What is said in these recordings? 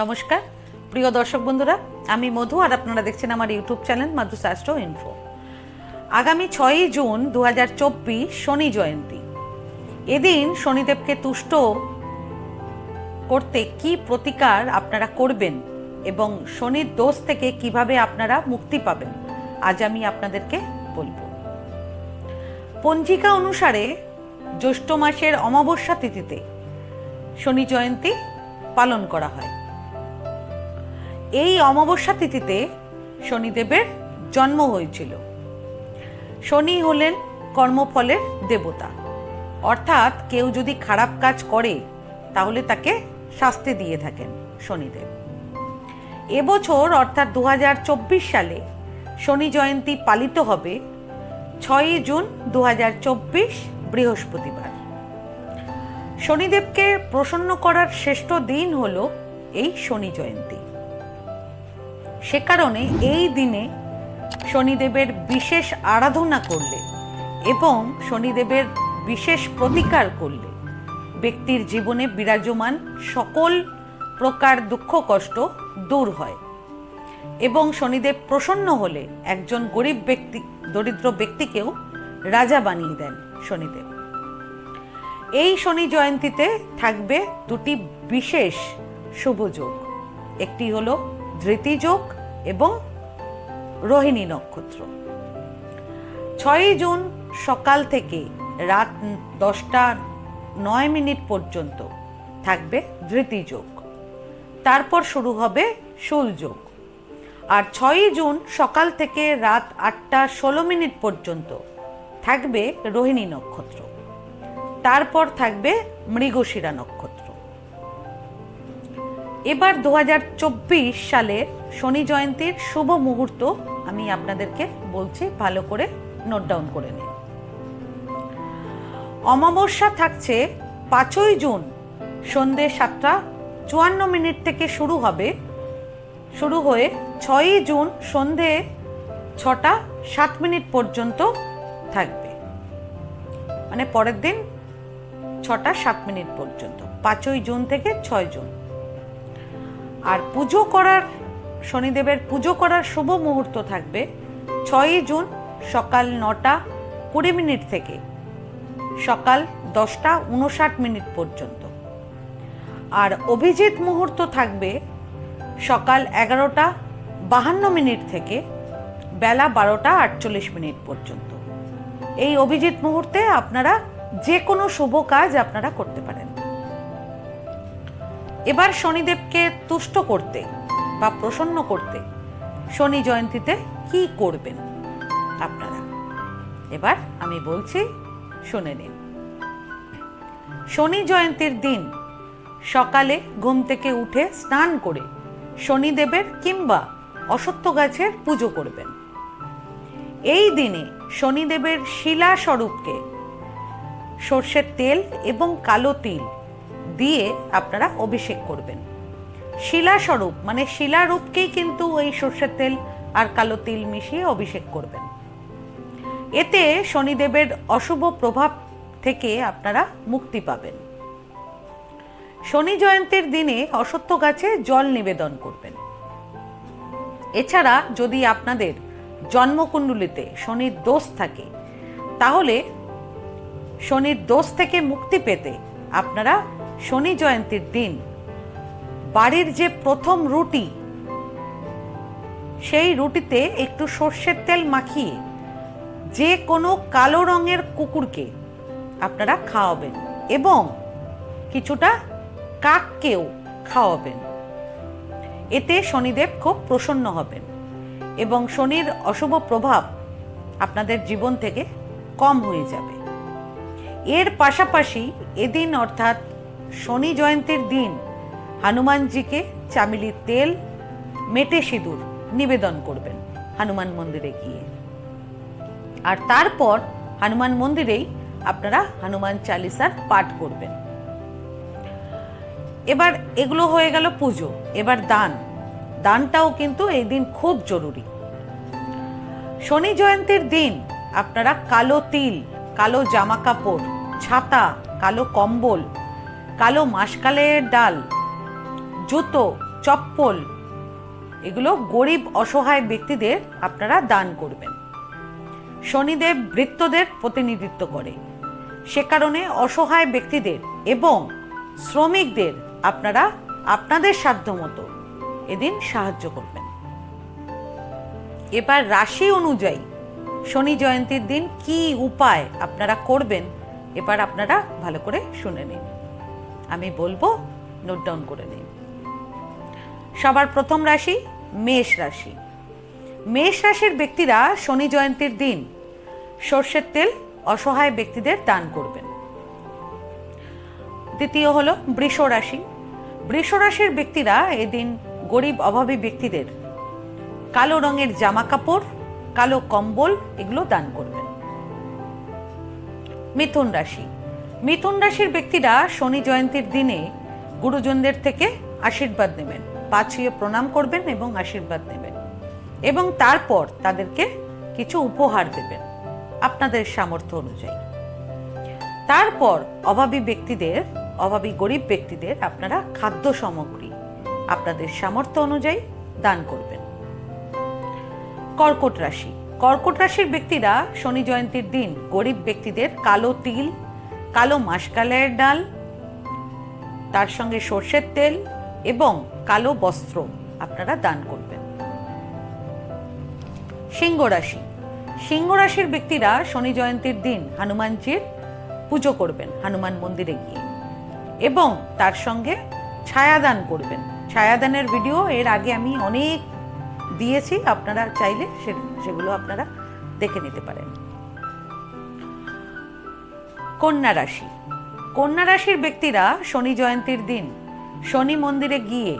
নমস্কার। প্রিয় দর্শক বন্ধুরা, আমি মধু আর আপনারা দেখছেন আমার ইউটিউব চ্যানেল মাধু শাস্ত্র ইনফো। আগামী ছয়ই জুন দু হাজার চব্বিশ শনি জয়ন্তী। এদিন শনিদেবকে তুষ্ট করতে কি প্রতিকার আপনারা করবেন এবং শনির দোষ থেকে কীভাবে আপনারা মুক্তি পাবেন, আজ আমি আপনাদেরকে বলব। পঞ্জিকা অনুসারে জ্যৈষ্ঠ মাসের অমাবস্যা তিথিতে শনি জয়ন্তী পালন করা হয়। এই অমাবস্যা তিথিতে শনিদেবের জন্ম হয়েছিল। শনি হলেন কর্মফলের দেবতা। অর্থাৎ কেউ যদি খারাপ কাজ করে, তাহলে তাকে শাস্তি দিয়ে থাকেন শনিদেব। এবছর অর্থাৎ দু হাজার চব্বিশ সালে শনি জয়ন্তী পালিত হবে ছয়ই জুন দু হাজার চব্বিশ বৃহস্পতিবার। শনিদেবকে প্রসন্ন করার শ্রেষ্ঠ দিন হল এই শনি জয়ন্তী। সে কারণে এই দিনে শনিদেবের বিশেষ আরাধনা করলে এবং শনিদেবের বিশেষ প্রতিকার করলে ব্যক্তির জীবনে বিরাজমান সকল প্রকার দুঃখ, কষ্ট দূর হয় এবং শনিদেব প্রসন্ন হলে একজন গরিব ব্যক্তি, দরিদ্র ব্যক্তিকেও রাজা বানিয়ে দেন শনিদেব। এই শনি জয়ন্তীতে থাকবে দুটি বিশেষ শুভযোগ একটি হলো ধৃতি যোগ এবং রোহিণী নক্ষত্র। ছয়ই জুন সকাল থেকে রাত দশটা নয় মিনিট পর্যন্ত থাকবে ধৃতি যোগ তারপর শুরু হবে শুল যোগ আর ছয়ই জুন সকাল থেকে রাত আটটা ষোলো মিনিট পর্যন্ত থাকবে রোহিণী নক্ষত্র। তারপর থাকবে মৃগশিরা নক্ষত্র। এবার দু সালের শনি জয়ন্তীর শুভ মুহূর্ত আমি আপনাদেরকে বলছি, ভালো করে নোট ডাউন করে নিন। অমাবস্যা থাকছে পাঁচই জুন, সন্ধে সাতটা, চুয়ান্ন মিনিট থেকে শুরু হবে। শুরু হয়ে ছয়ই জুন সন্ধে ছটা, সাত মিনিট পর্যন্ত থাকবে। মানে পরের দিন ছটা, সাত মিনিট পর্যন্ত, পাঁচই জুন থেকে ছয় জুন। আর পুজো করার, শনিদেবের পুজো করার শুভ মুহূর্ত থাকবে ছয়ই জুন সকাল নটা কুড়ি মিনিট থেকে। সকাল দশটা উনষাট মিনিট পর্যন্ত। আর অভিজিৎ মুহূর্ত থাকবে সকাল এগারোটা বাহান্ন মিনিট থেকে বেলা বারোটা আটচল্লিশ মিনিট পর্যন্ত। এই অভিজিৎ মুহূর্তে আপনারা যে কোনো শুভ কাজ আপনারা করতে পারেন। এবার শনিদেবকে তুষ্ট করতে বা প্রসন্ন করতে শনি জয়ন্তীতে কি করবেন আপনারা? এবার আমি বলছি, শুনে নিন। শনি জয়ন্তীর দিন সকালে ঘুম থেকে উঠে স্নান করে শনিদেবের কিংবা অসত্য গাছের পুজো করবেন। এই দিনে শনিদেবের শিলা স্বরূপকে সর্ষের তেল এবং কালো তিল দিয়ে আপনারা অভিষেক করবেন। শিলাস্বরূপ মানে শিলারূপকেই কিন্তু এই সর্ষের তেল আর কালো তিল মিশিয়ে অভিষেক করবেন। এতে শনিদেবের অশুভ প্রভাব থেকে আপনারা মুক্তি পাবেন। শনি জয়ন্তীর দিনে অসত্য গাছে জল নিবেদন করবেন। এছাড়া যদি আপনাদের জন্মকুণ্ডলিতে শনির দোষ থাকে, তাহলে শনির দোষ থেকে মুক্তি পেতে আপনারা শনি জয়ন্তীর দিন, বাড়ির যে প্রথম রুটি, সেই রুটিতে একটু সর্ষের তেল মাখিয়ে যে কোনো কালো রঙের কুকুরকে আপনারা খাওয়াবেন এবং কিছুটা কাককেও খাওয়াবেন। এতে শনিদেব খুব প্রসন্ন হবেন এবং শনির অশুভ প্রভাব আপনাদের জীবন থেকে কম হয়ে যাবে। এর পাশাপাশি এদিন অর্থাৎ শনি জয়ন্তীর দিন হনুমানজিকে চামিলির তেল, মেটে সিঁদুর নিবেদন করবেন হনুমান মন্দিরে গিয়ে। আর তারপর হনুমান মন্দিরেই আপনারা হনুমান চালিসার পাঠ করবেন। এবার এগুলো হয়ে গেল পুজো, এবার দান। দানটাও কিন্তু এই দিন খুব জরুরি। শনি জয়ন্তীর দিন আপনারা কালো তিল, কালো জামা কাপড়, ছাতা, কালো কম্বল কালো মাসকালের ডাল, জুতো, চপ্পল, এগুলো গরিব অসহায় ব্যক্তিদের আপনারা দান করবেন। শনিদেব বৃত্তদের প্রতিনিধিত্ব করে। সে কারণে অসহায় ব্যক্তিদের এবং শ্রমিকদের আপনারা আপনাদের সাধ্যমতো এদিন সাহায্য করবেন। এবার রাশি অনুযায়ী শনি জয়ন্তীর দিন কি উপায় আপনারা করবেন, এবার আপনারা ভালো করে শুনে নিন। আমি বলব নোট ডাউন করে নিন। সবার প্রথম রাশি, মেষ রাশি। মেষ রাশির ব্যক্তিরা শনি জয়ন্তীর দিন সর্ষের তেল অসহায় ব্যক্তিদের দান করবেন। দ্বিতীয় হলো বৃষ রাশি। বৃষ রাশির ব্যক্তিরা এদিন গরিব, অভাবী ব্যক্তিদের কালো রঙের জামা কাপড় কালো কম্বল এগুলো দান করবেন। মিথুন রাশি। মিথুন রাশির ব্যক্তিরা শনি জয়ন্তীর দিনে গুরুজনদের থেকে আশীর্বাদ নেবেন পা ছুঁয়ে প্রণাম করবেন এবং আশীর্বাদ নেবেন এবং তারপর তাদেরকে কিছু উপহার দেবেন আপনাদের সামর্থ্য অনুযায়ী। তারপর অভাবী ব্যক্তিদের, অভাবী গরিব ব্যক্তিদের আপনারা খাদ্য সামগ্রী আপনাদের সামর্থ্য অনুযায়ী দান করবেন। কর্কট রাশি, কর্কট রাশির ব্যক্তিরা শনি জয়ন্তীর দিন গরিব ব্যক্তিদের কালো তিল কালো মাসকালের ডাল, তার সঙ্গে সর্ষের তেল এবং কালো বস্ত্র আপনারা দান করবেন। সিংহ রাশি। সিংহ রাশির ব্যক্তিরা শনি জয়ন্তীর দিন হনুমানজির পুজো করবেন, হনুমান মন্দিরে গিয়ে। এবং তার সঙ্গে ছায়াদান করবেন। ছায়াদানের ভিডিও এর আগে আমি অনেক দিয়েছি, আপনারা চাইলে সেগুলো আপনারা দেখে নিতে পারেন। কন্যা রাশি। কন্যা রাশির ব্যক্তিরা শনি জয়ন্তীর দিন, শনি মন্দিরে গিয়ে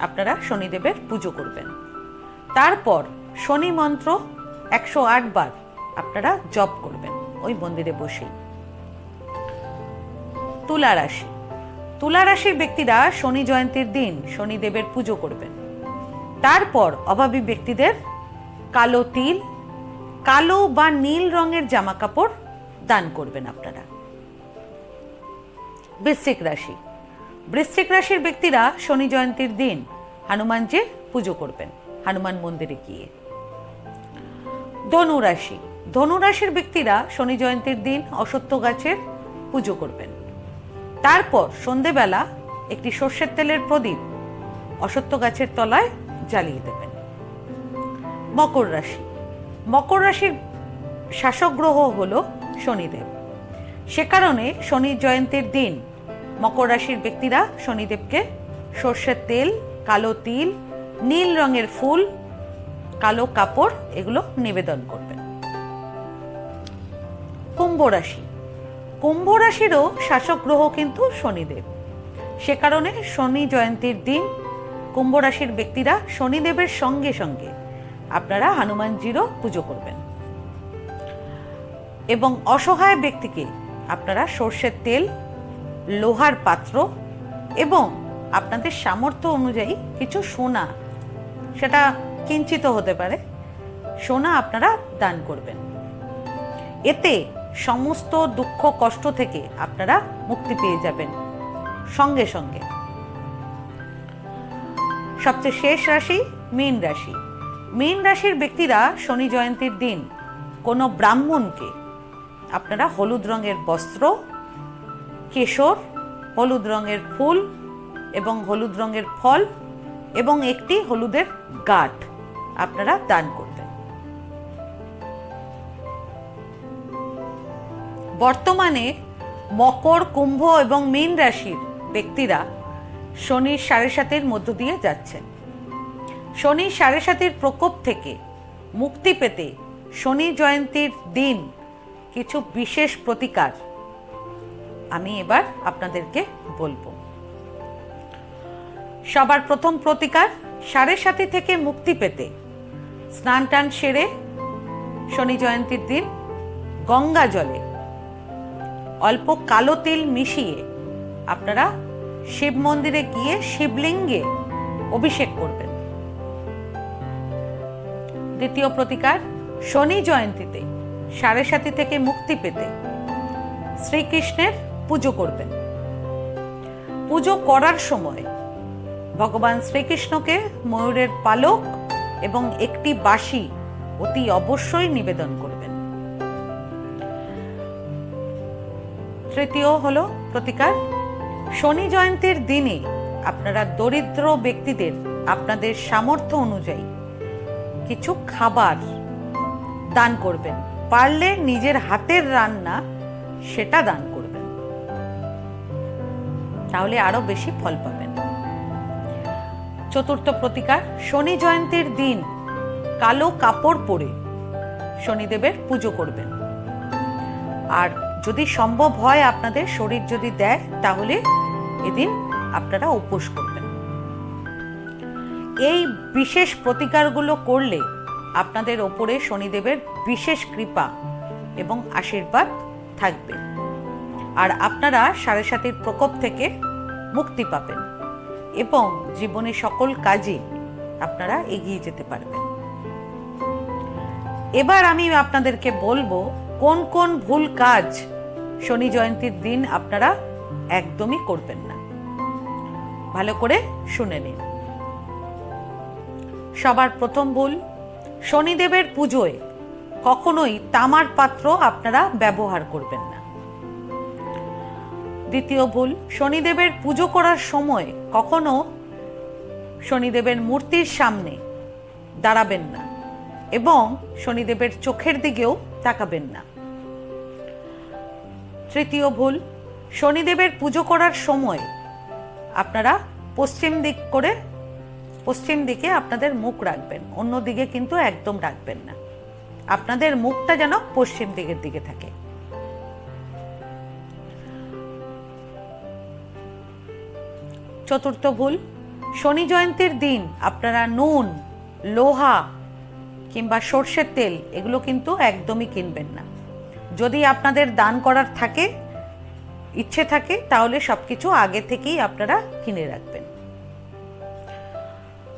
আপনারা শনিদেবের পুজো করবেন। তারপর শনি মন্ত্র একশো আট বার আপনারা জপ করবেন ওই মন্দিরে বসেই তুলা রাশি। তুলা রাশির ব্যক্তিরা শনি জয়ন্তীর দিন শনিদেবের পুজো করবেন। তারপর অভাবী ব্যক্তিদের কালো তিল, কালো বা নীল রঙের জামা কাপড় দান করবেন আপনারা। বৃশ্চিক রাশি। বৃশ্চিক রাশির ব্যক্তিরা শনি জয়ন্তীর দিন হনুমানজির পুজো করবেন, হনুমান মন্দিরে গিয়ে। ধনু রাশি। ধনু রাশির ব্যক্তিরা শনি জয়ন্তীর দিন অসত্য গাছের পুজো করবেন। তারপর সন্ধেবেলা একটি সর্ষের তেলের প্রদীপ অসত্য গাছের তলায় জ্বালিয়ে দেবেন। মকর রাশি। মকর রাশির শাসক গ্রহ হল শনিদেব। সে কারণে শনি জয়ন্তীর দিন মকর রাশির ব্যক্তিরা শনিদেবকে সর্ষের তেল, কালো তিল, নীল রঙের ফুল, কালো কাপড় এগুলো নিবেদন করবেন। কুম্ভ রাশি। কুম্ভ রাশিরও শাসক গ্রহ কিন্তু শনিদেব। সে কারণে শনি জয়ন্তীর দিন কুম্ভ রাশির ব্যক্তিরা শনিদেবের সঙ্গে সঙ্গে আপনারা হনুমানজিরও পুজো করবেন। এবং অসহায় ব্যক্তিকে আপনারা সর্ষের তেল, লোহার পাত্র এবং আপনাদের সামর্থ্য অনুযায়ী কিছু সোনা, সেটা কিঞ্চিত হতে পারে, সোনা আপনারা দান করবেন। এতে সমস্ত দুঃখ, কষ্ট থেকে আপনারা মুক্তি পেয়ে যাবেন সঙ্গে সঙ্গে। সবচেয়ে শেষ রাশি মীন রাশি। মীন রাশির ব্যক্তিরা শনি জয়ন্তীর দিন কোনো ব্রাহ্মণকে আপনারা হলুদ রঙের বস্ত্র, কেশর, হলুদ রঙের ফুল এবং হলুদ রঙের ফল এবং একটি হলুদের গাঁট আপনারা দান করবেন। বর্তমানে মকর, কুম্ভ এবং মীন রাশির ব্যক্তিরা শনির সাড়ে সাতের মধ্য দিয়ে যাচ্ছেন। শনির সাড়ে সাতির প্রকোপ থেকে মুক্তি পেতে শনি জয়ন্তীর দিন কিছু বিশেষ প্রতিকার। আমি এবার আপনাদেরকে বলব। সবার প্রথম প্রতিকার, সাড়ে সাতি থেকে মুক্তি পেতে। স্নান টান সেরে শনি জয়ন্তীর দিন গঙ্গা জলে অল্প কালো তিল মিশিয়ে আপনারা শিব মন্দিরে গিয়ে শিবলিঙ্গে অভিষেক করবেন। দ্বিতীয় প্রতিকার, শনি জয়ন্তীতে সাড়ে সাতি থেকে মুক্তি পেতে শ্রীকৃষ্ণের পুজো করবেন। পুজো করার সময় ভগবান শ্রীকৃষ্ণকে ময়ূরের পালক এবং একটি বাঁশি অতি অবশ্যই নিবেদন করবেন। তৃতীয় হল প্রতিকার। শনি জয়ন্তীর দিনে আপনারা দরিদ্র ব্যক্তিদের আপনাদের সামর্থ্য অনুযায়ী কিছু খাবার দান করবেন। পারলে নিজের হাতের রান্না সেটা দান করবেন। তাহলে আরও বেশি ফল পাবেন। চতুর্থ প্রতিকার, শনি জয়ন্তীর দিন কালো কাপড় পরে শনিদেবের পুজো করবেন। আর যদি সম্ভব হয় আপনাদের শরীর যদি দেয়, তাহলে এদিন আপনারা উপোস করবেন। এই বিশেষ প্রতিকারগুলো করলে আপনাদের ওপরে শনিদেবের বিশেষ কৃপা এবং আশীর্বাদ থাকবে। আর আপনারা সাড়ে সাতির প্রকোপ থেকে মুক্তি পাবেন এবং জীবনে সকল কাজে আপনারা এগিয়ে যেতে পারবেন। এবার আমি আপনাদেরকে বলব কোন কোন ভুল কাজ শনি জয়ন্তীর দিন আপনারা একদমই করবেন না। ভালো করে শুনে নিন। সবার প্রথম ভুল শনিদেবের পুজোয় কখনোই তামার পাত্র আপনারা ব্যবহার করবেন না। দ্বিতীয় ভুল, শনিদেবের পুজো করার সময় কখনো শনিদেবের মূর্তির সামনে দাঁড়াবেন না এবং শনিদেবের চোখের দিকেও তাকাবেন না। তৃতীয় ভুল, শনিদেবের পুজো করার সময় আপনারা পশ্চিম দিক করে পশ্চিম দিকে আপনাদের মুখ রাখবেন, অন্য দিকে কিন্তু একদম রাখবেন না। আপনাদের মুখটা যেন পশ্চিম দিকের দিকে থাকে। চতুর্থ ভুল, শনি জয়ন্তীর দিন আপনারা নুন, লোহা কিংবা সর্ষের তেল, এগুলো কিন্তু একদমই কিনবেন না। যদি আপনাদের দান করার থাকে, ইচ্ছে থাকে, তাহলে সবকিছু আগে থেকেই আপনারা কিনে রাখবেন।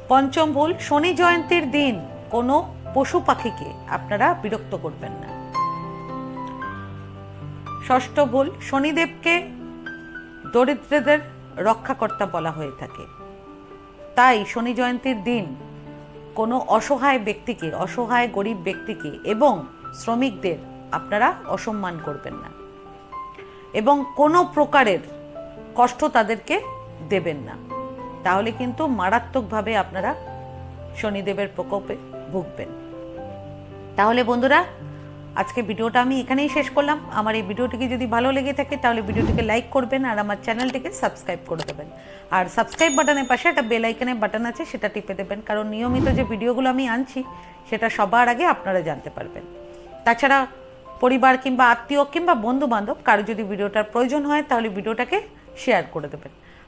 পঞ্চম ভুল শনি জয়ন্তীর দিন কোনো পশু পাখিকে আপনারা বিরক্ত করবেন না। ষষ্ঠ ভুল শনিদেবকে দরিদ্রদের রক্ষাকর্তা বলা হয়ে থাকে। তাই শনি জয়ন্তীর দিন কোনো অসহায় ব্যক্তিকে, অসহায় গরিব ব্যক্তিকে এবং শ্রমিকদের আপনারা অসম্মান করবেন না। এবং কোনো প্রকারের কষ্ট তাদেরকে দেবেন না। তাহলে কিন্তু মারাত্মকভাবে আপনারা শনিদেবের প্রকোপে ভুগবেন। তাহলে বন্ধুরা, আজকে ভিডিওটা আমি এখানেই শেষ করলাম। আমার এই ভিডিওটিকে যদি ভালো লেগে থাকে, তাহলে ভিডিওটিকে লাইক করবেন আর আমার চ্যানেলটিকে সাবস্ক্রাইব করে দেবেন। আর সাবস্ক্রাইব বাটনের পাশে একটা বেল আইকনের বাটন আছে, সেটা টিপে দেবেন। কারণ নিয়মিত যে ভিডিওগুলো আমি আনছি, সেটা সবার আগে আপনারা জানতে পারবেন। তাছাড়া পরিবার কিংবা আত্মীয় কিংবা বন্ধু বান্ধব কারও যদি ভিডিওটার প্রয়োজন হয়, তাহলে ভিডিওটাকে শেয়ার করে দেবেন।